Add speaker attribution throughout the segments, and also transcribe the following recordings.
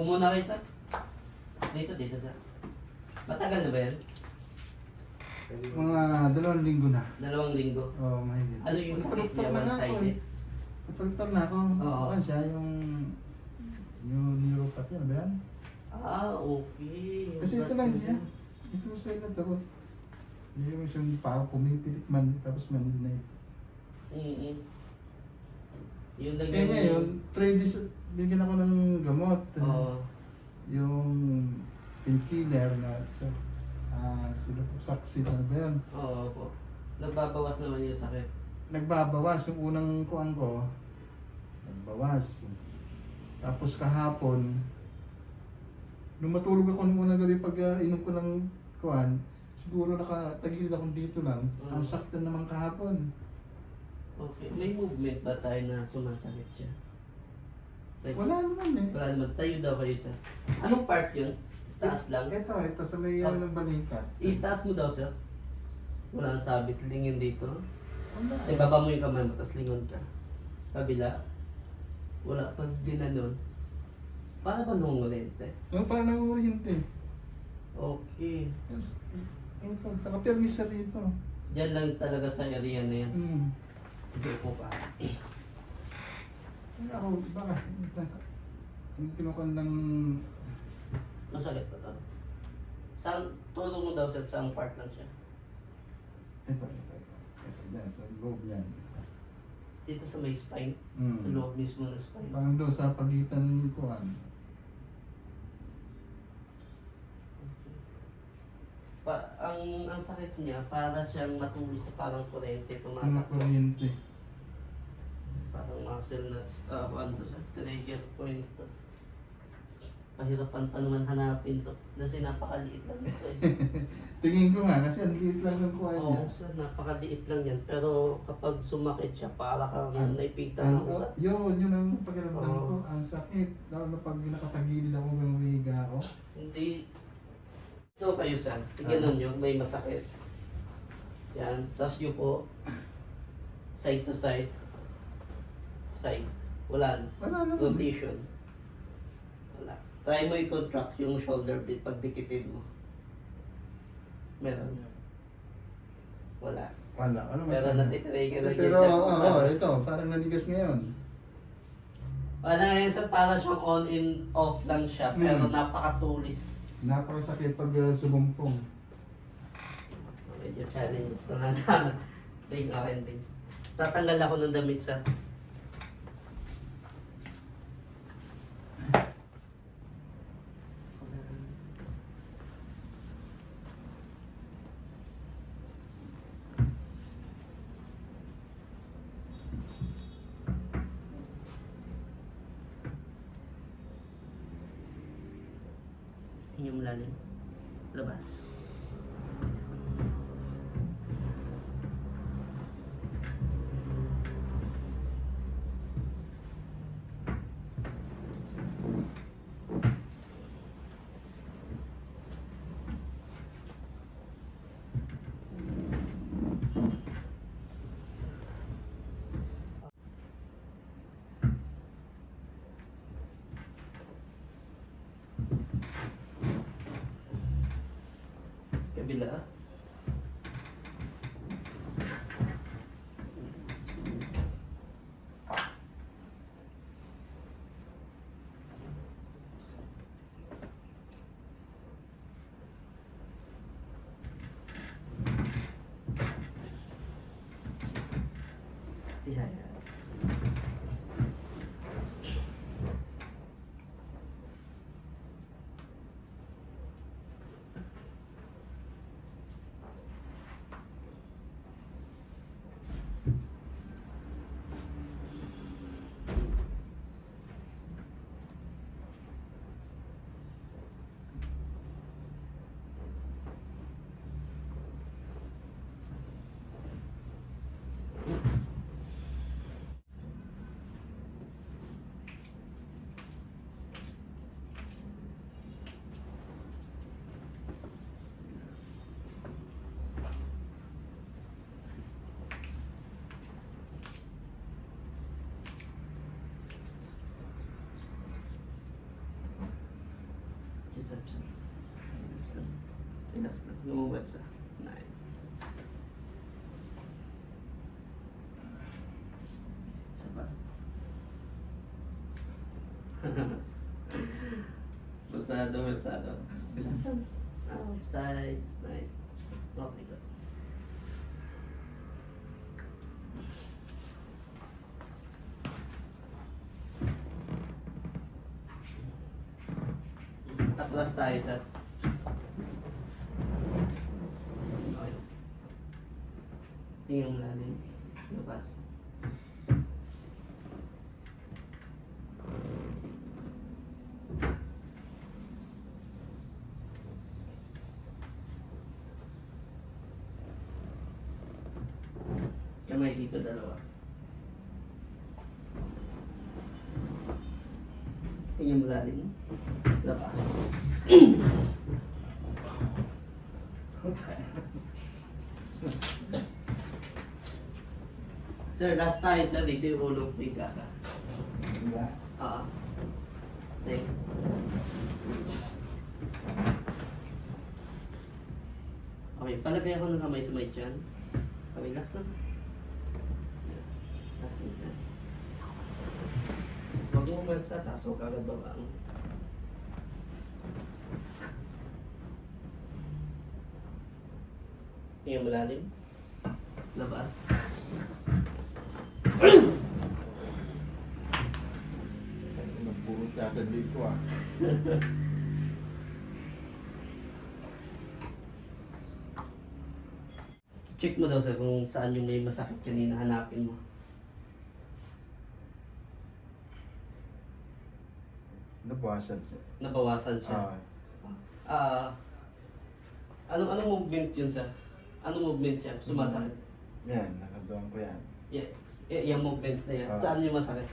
Speaker 1: Pumuna kayo sa... Dito, dito sa... Matagal na ba yan?
Speaker 2: Mga dalawang linggo na.
Speaker 1: Dalawang linggo.
Speaker 2: Oo, oh, mahigit.
Speaker 1: Ano yung sakit niya?
Speaker 2: Na ako
Speaker 1: One-sided?
Speaker 2: eh. Napaluktok na ako.
Speaker 1: Oo.
Speaker 2: Ano siya, yung... Yung neuropathy, ano ba yan?
Speaker 1: Ah, okay. Yung
Speaker 2: Kasi ito lang siya. Ito sa ilo to. Hindi mo siyang parang pumipilit man, tapos manid na ito.
Speaker 1: Mm-mm. Yun lang
Speaker 2: Eh ngayon, three days, bigyan ako ng gamot.
Speaker 1: Oo.
Speaker 2: Painkiller na sa uh, silopoxacin, ano ba yun?
Speaker 1: Oo po. Nagbabawas naman yung sakit.
Speaker 2: nagbabawas yung unang kuan ko nagbawas tapos kahapon nung matulog ako nung unang gabi pag uh, inom ko ng kuan siguro nakatagilid ako dito lang
Speaker 1: Mm.
Speaker 2: ang saktan naman kahapon
Speaker 1: Okay. May movement ba tayo na sumasakit siya? Like,
Speaker 2: wala naman eh
Speaker 1: Wala naman. Tayo daw kayo sa... Anong part yun? Taas lang?
Speaker 2: ito ito sa may
Speaker 1: Ah.
Speaker 2: ano ng balikat
Speaker 1: Itaas mo daw, sir. Wala nang sabit. Lingin dito.
Speaker 2: wala
Speaker 1: Ibaba mo yung kamay mo, tapos lingon ka. Kabila. Wala pang ginanon. Para ba nungulente?
Speaker 2: yung parang nanguryente
Speaker 1: Okay.
Speaker 2: yes ito nakapirmis siya rito
Speaker 1: Diyan lang talaga sa area na yan.
Speaker 2: hmm
Speaker 1: Hindi po pa.
Speaker 2: Ay, ako baka yung kinukuha ng
Speaker 1: Masakit pa. Saan, turo mo daw sir, saang part lang siya.
Speaker 2: ito ito ito ito yan sa loob yan
Speaker 1: Dito sa may spine.
Speaker 2: Hmm.
Speaker 1: Sa loob mismo ng spine.
Speaker 2: Parang doon sa pagitan ng kuhan.
Speaker 1: Pa, ang ang sakit niya, para siyang matulis sa parang kurente
Speaker 2: Mga
Speaker 1: tumatakbo.
Speaker 2: kuryente.
Speaker 1: Parang muscle nuts, uh, ano to sa trigger point to. Pahirapan pa naman hanapin to. Kasi napakaliit lang ito eh.
Speaker 2: Tingin ko nga kasi ang liit lang ng kuhan
Speaker 1: Oo,
Speaker 2: niya.
Speaker 1: sir, napakaliit lang yan. Pero kapag sumakit siya, para kang
Speaker 2: Ah.
Speaker 1: naipitan ng ugat.
Speaker 2: yun, yun ang pakiramdam
Speaker 1: Oo.
Speaker 2: ko. Ang sakit. Lalo na pag nakatagilid ako ng wiga ako.
Speaker 1: Hindi. Ito kayo sir, ganun yun, may masakit. Yan, tapos yun po, side to side. Side. Wala na.
Speaker 2: Wala naman.
Speaker 1: Rotation. Wala. Try mo i-contract yung shoulder blade pag dikitin mo. Meron. Wala.
Speaker 2: Wala. Ano
Speaker 1: Pero
Speaker 2: masakit?
Speaker 1: natitrigger na
Speaker 2: Pero, oo,
Speaker 1: sa-
Speaker 2: oh, ito. Parang nanigas ngayon.
Speaker 1: Wala ngayon sa para siyang on and off lang siya, pero
Speaker 2: Hmm.
Speaker 1: napakatulis.
Speaker 2: Napakasakit pag uh, sumumpong.
Speaker 1: Medyo challenges na nga Ring akin din. Tatanggal ako ng damit sa... Yung lalim. Kabila. Tihaya. sir. Relax lang. Lumabas sa. Nice. Isa pa. Masado, masado. Relax lang. Outside. Nice. Okay, good. Tapos tayo sa... Okay. Mo natin. Labas. Kamay dito dalawa. Tingnan mo natin. Labas. Sir, last tayo sa dito yung ulong po yung kaka.
Speaker 2: Diba?
Speaker 1: Oo. Thank you. Okay, palagay ako ng kamay sa may tiyan. Relax na. Huwag mo umalis sa taas, huwag agad babaan. Tingnan mo lalim. Labas.
Speaker 2: Nagpurot ka agad dito ah.
Speaker 1: Check mo daw sir kung saan yung may masakit kanina, hanapin mo.
Speaker 2: Nabawasan siya.
Speaker 1: Nabawasan siya.
Speaker 2: Ah,
Speaker 1: Ah, anong anong movement yun sir? Anong movement siya? Sumasakit?
Speaker 2: yan, nakadoon ko yan.
Speaker 1: Yeah, y- yung movement na yan.
Speaker 2: Ah.
Speaker 1: Saan yung masakit?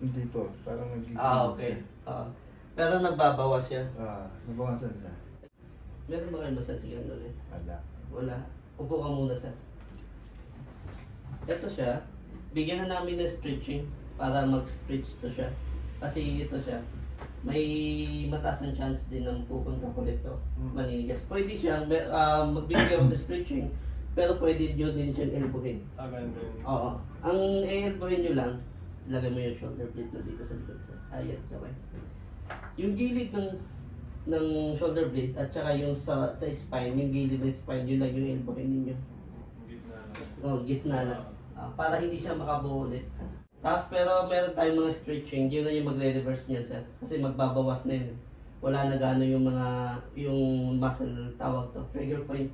Speaker 2: Dito, parang nagiging
Speaker 1: Ah, okay. Ah. pero nagbabawas siya.
Speaker 2: Ah, nabawasan siya.
Speaker 1: Meron ba kayo masasagan ulit?
Speaker 2: Wala.
Speaker 1: Wala. Upo ka muna sir. Ito siya. Bigyan na namin ng stretching para mag-stretch to siya. Kasi ito siya. May mataas ng chance din ng pupunta ko dito.
Speaker 2: Mm.
Speaker 1: Maninigas. Pwede siya uh, magbigay of the stretching. Pero pwede nyo din siyang elbowin.
Speaker 3: Ah, ganun din.
Speaker 1: Oo. Ang i-elbowin nyo lang, lagay mo yung shoulder blade na dito sa likod sir. Ayan, okay. Yung gilid ng ng shoulder blade at saka yung sa sa spine, yung gilid ng spine, yun lang yung elbowin ninyo.
Speaker 3: Gitna na.
Speaker 1: Oh, gitna lang. Ah, para hindi siya makabuo ulit. Tapos pero meron tayong mga stretching, yun na yung magre-reverse niyan sir. Kasi magbabawas na yun. Wala na gano yung mga, yung muscle tawag to, trigger point.